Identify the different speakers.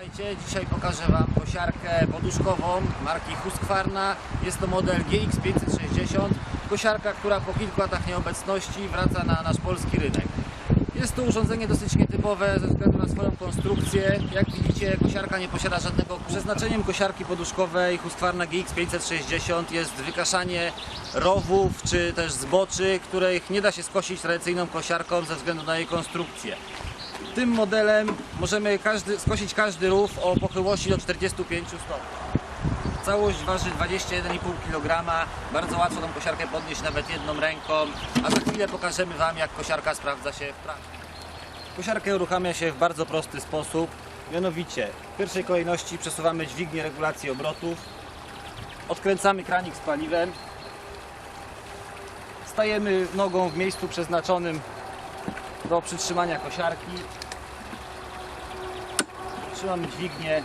Speaker 1: Witajcie, dzisiaj pokażę Wam kosiarkę poduszkową marki Husqvarna. Jest to model GX560. Kosiarka, która po kilku latach nieobecności wraca na nasz polski rynek. Jest to urządzenie dosyć nietypowe ze względu na swoją konstrukcję. Jak widzicie, kosiarka nie posiada żadnego kółka. Przeznaczeniem kosiarki poduszkowej Husqvarna GX560 jest wykaszanie rowów czy też zboczy, których nie da się skosić tradycyjną kosiarką ze względu na jej konstrukcję. Tym modelem możemy każdy, skosić każdy rów o pochyłości do 45 stopni. Całość waży 21,5 kg. Bardzo łatwo tą kosiarkę podnieść nawet jedną ręką. A za chwilę pokażemy Wam, jak kosiarka sprawdza się w praktyce. Kosiarkę uruchamia się w bardzo prosty sposób. Mianowicie, w pierwszej kolejności przesuwamy dźwignię regulacji obrotów. Odkręcamy kranik z paliwem. Stajemy nogą w miejscu przeznaczonym do przytrzymania kosiarki. Trzymamy dźwignię